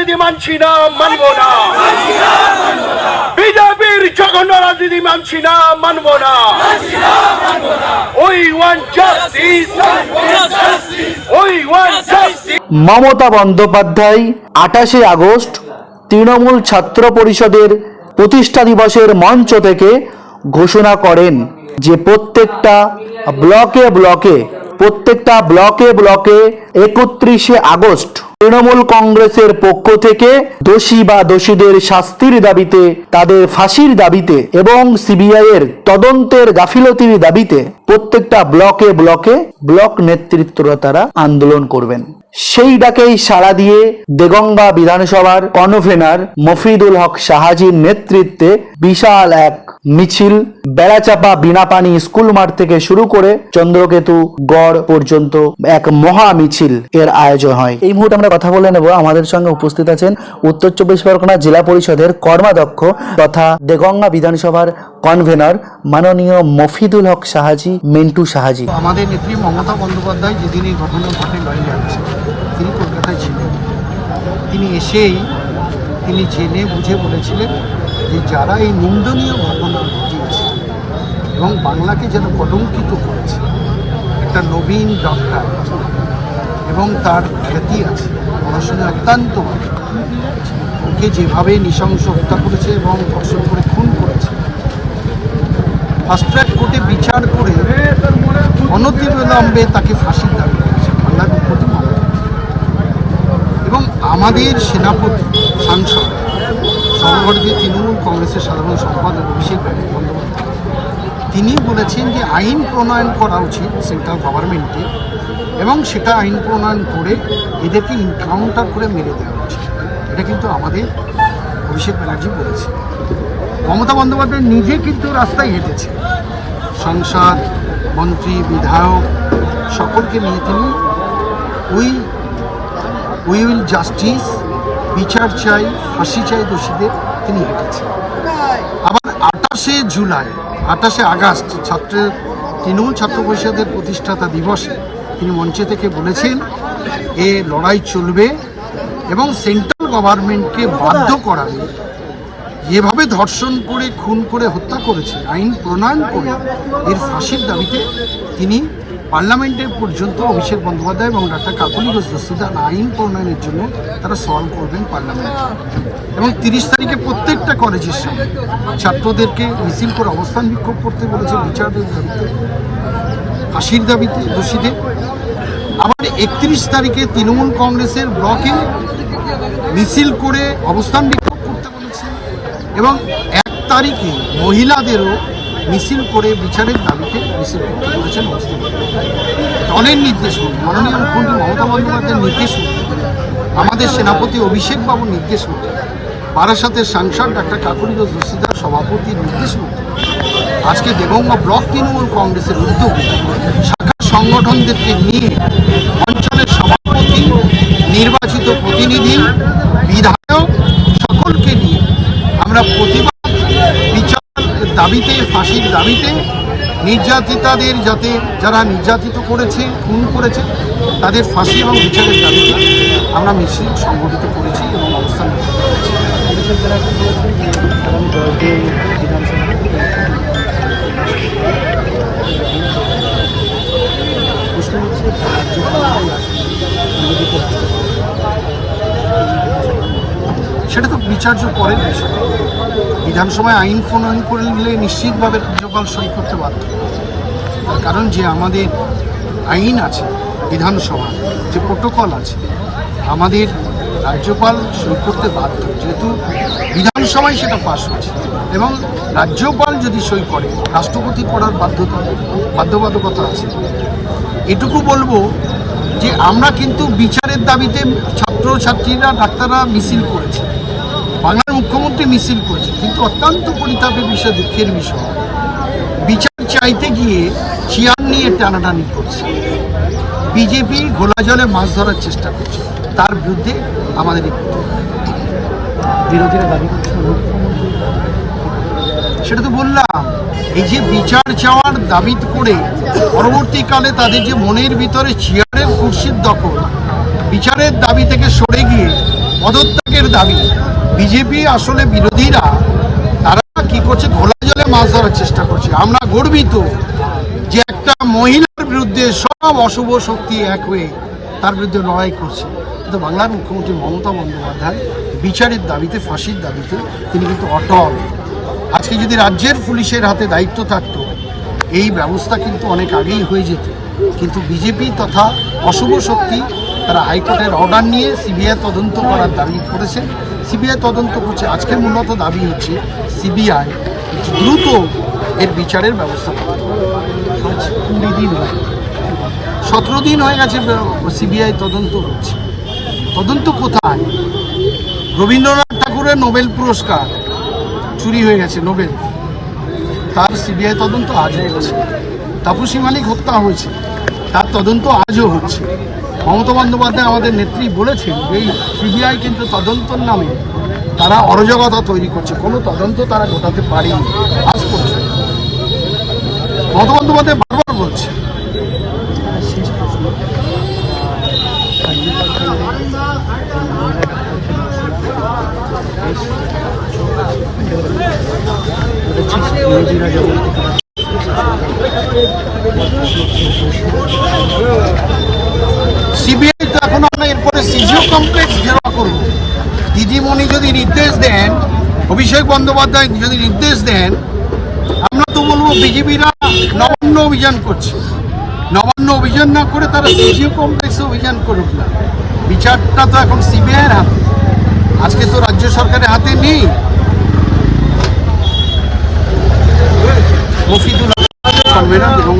রাজনীতি মানছি না, মানবো না। বিজেপির জঘন্য রাজনীতি মানছি না, মানবো না। ওই ওয়ান জাস্টিস। ওই ওয়ান মমতা বন্দ্যোপাধ্যায় আঠাশে আগস্ট, তৃণমূল ছাত্র পরিষদের প্রতিষ্ঠা দিবসের মঞ্চ থেকে ঘোষণা করেন যে প্রত্যেকটা ব্লকে ব্লকে, প্রত্যেকটা ব্লকে ব্লকে একত্রিশে আগস্ট তৃণমূল কংগ্রেসের পক্ষ থেকে দোষী বা দোষীদের শাস্তির দাবিতে, তাদের ফাঁসির দাবিতে এবং সিবিআই এর তদন্তের গাফিলতির দাবিতে প্রত্যেকটা ব্লকে ব্লকে ব্লক নেতৃত্বরা তারা আন্দোলন করবেন। সেই ডাকেই সাড়া দিয়ে দেগঙ্গা বিধানসভার কনভেনার মফিদুল হক শাহাজির নেতৃত্বে বিশাল এক মিছিল বেড়াচাপা বিনাপানি স্কুল মাঠ থেকে শুরু করে চন্দ্রকেতু গড় পর্যন্ত এক মহা মিছিল এর আয়োজন হয়। এই মুহূর্তে আমরা কথা বলে নেব। আমাদের সঙ্গে উপস্থিত আছেন উত্তর চব্বিশ পরগনা জেলা পরিষদের কর্মাধ্যক্ষ তথা দেগঙ্গা বিধানসভার কনভেনর মাননীয় মফিদুল হক শাহাজি মিন্টু শাহাজি আমাদের নেত্রী মমতা বন্দ্যোপাধ্যায় যেদিন এই ঘটনা ঘটে লড়ে যাচ্ছে তিনি কলকাতায় ছিলেন। তিনি এসেই তিনি জেনে বুঝে বলেছিলেন যে যারা এই নিন্দনীয় ঘটনা ঘটিয়েছে এবং বাংলাকে যেন কলঙ্কিত করেছে, একটা নবীন ডক্টর এবং তার খ্যাতি আছে পড়াশোনা অত্যন্ত ওকে যেভাবে নৃশংস হত্যা করেছে এবং ধর্ষণ করে খুন করেছে ফাস্ট ট্র্যাক কোর্টে বিচার করে অনতিবিলম্বে তাকে ফাঁসির দাবি করেছে বাংলার মমতা এবং আমাদের সেনাপতি, সাংসদ সর্বভারতীয় তৃণমূল কংগ্রেসের সাধারণ সম্পাদক অভিষেক বন্দ্যোপাধ্যায় তিনি বলেছেন যে আইন প্রণয়ন করা উচিত সেন্ট্রাল গভর্নমেন্টে। এবং সেটা আইন প্রণয়ন করে এদেরকে ইনকাউন্টার করে মেরে দেওয়া উচিত এটা কিন্তু আমাদের অভিষেক ব্যানার্জি বলেছে। মমতা বন্দ্যোপাধ্যায় নিজে কিন্তু রাস্তায় হেঁটেছে। সংসদ, মন্ত্রী, বিধায়ক, সকলকে নিয়ে তিনি উই উই উইল জাস্টিস বিচার চাই, ফাঁসি চাই দোষীদের তিনি হেঁটেছেন। আবার আঠাশে জুলাই, আঠাশে আগস্ট ছাত্রের তৃণমূল ছাত্র পরিষদের প্রতিষ্ঠাতা দিবসে তিনি মঞ্চে থেকে বলেছেন, এ লড়াই চলবে এবং সেন্ট্রাল গভর্নমেন্টকে বাধ্য করাবে। যেভাবে ধর্ষণ করে, খুন করে, হত্যা করেছে, আইন প্রণয়ন করে, এর ফাঁসির দাবিতে তিনি পার্লামেন্টের পর্যন্ত অভিষেক বন্দ্যোপাধ্যায় এবং ডাক্তার কাকুলি ঘোষ আইন প্রণয়নের জন্য তারা সলভ করবেন পার্লামেন্টে। এবং তিরিশ তারিখে প্রত্যেকটা কলেজের সামনে ছাত্রদেরকে মিছিল করে অবস্থান বিক্ষোভ করতে বলেছে বিচারের দাবিতে। ফাঁসির দাবিতে দোষীদের। আবার একত্রিশ তারিখে তৃণমূল কংগ্রেসের ব্লকে মিছিল করে অবস্থান বিক্ষোভ করতে বলেছে এবং এক তারিখে মহিলাদেরও মিছিল করে বিচারের দাবিতে মিছিল করতে বলেছেন দলের নির্দেশ মাননীয় মুখ্যমন্ত্রী মমতা বন্দ্যোপাধ্যায়ের নির্দেশ আমাদের সেনাপতি অভিষেক বাবুর নির্দেশ মতো, বারাসাতের সাংসদ ডাক্তার কাকুরি দস্তিদার সভাপতির নির্দেশ মতো আজকে দেবঙ্গা ব্লক তৃণমূল কংগ্রেসের উদ্যোগে শাখা সংগঠনদেরকে নিয়ে অঞ্চলের সভাপতি, নির্বাচিত প্রতিনিধি, বিধায়ক সকলকে নিয়ে আমরা প্রতিবাদ, বিচার দাবিতে, ফাঁসির দাবিতে নির্যাতিতাদের যাতে যারা নির্যাতিত করেছে, খুন করেছে, তাদের ফাঁসি এবং বিচারের দাবিতে আমরা মিছিল সংগঠিত করেছি এবং অবস্থান নিতে পেরেছি। সেটা তো বিচার্য পরের বিষয় বিধানসভায় আইন প্রণয়ন করলে নিশ্চিতভাবে রাজ্যপাল সই করতে বাধ্য। তার কারণ যে আমাদের আইন আছে, বিধানসভা, যে প্রোটোকল আছে, আমাদের রাজ্যপাল সই করতে বাধ্য। যেহেতু বিধানসভায় সেটা পাশ হয়েছে এবং রাজ্যপাল যদি সই করে, রাষ্ট্রপতি করার বাধ্যতা, বাধ্যবাধকতা আছে। এটুকু বলব যে আমরা কিন্তু বিচারের দাবিতে ছাত্রছাত্রীরা, ডাক্তাররা মিছিল করেছে। বাংলার মুখ্যমন্ত্রী মিছিল করেছে, কিন্তু অত্যন্ত পরিতাপের বিষয়, দুঃখের বিষয়। বিচার চাইতে গিয়ে চেয়ার নিয়ে টানাটানি করছে। বিজেপি ঘোলা জলে মাছ ধরার চেষ্টা করছে। তার বিরুদ্ধে আমাদের সেটা তো বললাম। এই যে বিচার চাওয়ার দাবি করে পরবর্তীকালে তাদের যে মনের ভিতরে চেয়ারের কুর্সির দখল, বিচারের দাবি থেকে সরে গিয়ে পদত্যাগের দাবি বিজেপি আসলে বিরোধীরা, তারা কি করছে? ঘোলা জলে মাছ ধরার চেষ্টা করছে। আমরা গর্বিত যে একটা মহিলার বিরুদ্ধে সব অশুভ শক্তি এক হয়ে তার বিরুদ্ধে লড়াই করছে। কিন্তু বাংলার মুখ্যমন্ত্রী মমতা বন্দ্যোপাধ্যায় বিচারের দাবিতে, ফাঁসির দাবিতে তিনি কিন্তু অটল। আজকে যদি রাজ্যের পুলিশের হাতে দায়িত্ব থাকত, এই ব্যবস্থা কিন্তু অনেক আগেই হয়ে যেত। কিন্তু বিজেপি তথা অশুভ শক্তি তারা হাইকোর্টের অর্ডার নিয়ে সিবিআই তদন্ত করার দাবি করেছে। সিবিআই তদন্ত করছে। আজকে মূলত দাবি হচ্ছে সিবিআই দ্রুত এর বিচারের ব্যবস্থা করতে কুড়ি দিন হয় সতেরো দিন হয়ে গেছে সিবিআই তদন্ত হচ্ছে। তদন্ত কোথায়? রবীন্দ্রনাথ ঠাকুরের নোবেল পুরস্কার চুরি হয়ে গেছে, নোবেল। তার সিবিআই তদন্ত আজও হচ্ছে। তাপসী মালিক হত্যা হয়েছে। তার তদন্ত আজও হচ্ছে। মমতা বন্দ্যোপাধ্যায় আমাদের নেত্রী বলেছেন, এই সিবিআই কিন্তু তদন্তর নামে তারা অরাজকতা তৈরি করছে। কোনো তদন্ত তারা ঘটাতে পারেনি। আজ করছে মমতা বন্দ্যোপাধ্যায় বারবার বলছে। সিবিআই তো এখন আমরা এরপরে সিজিও কমপ্লেক্স ঘেরাও করব দিদিমণি যদি নির্দেশ দেন, অভিষেক বন্দ্যোপাধ্যায় যদি নির্দেশ দেন, আমরা তো বলব বিজেপিরা নবান্ন অভিযান করছে। নবান্ন অভিযান না করে তারা সিজিও কমপ্লেক্সে অভিযান করুক না। বিচারটা তো এখন সিবিআইয়ের হাতে। আজকে তো রাজ্য সরকারের হাতে নেই। মফিদুল কনভেনার এবং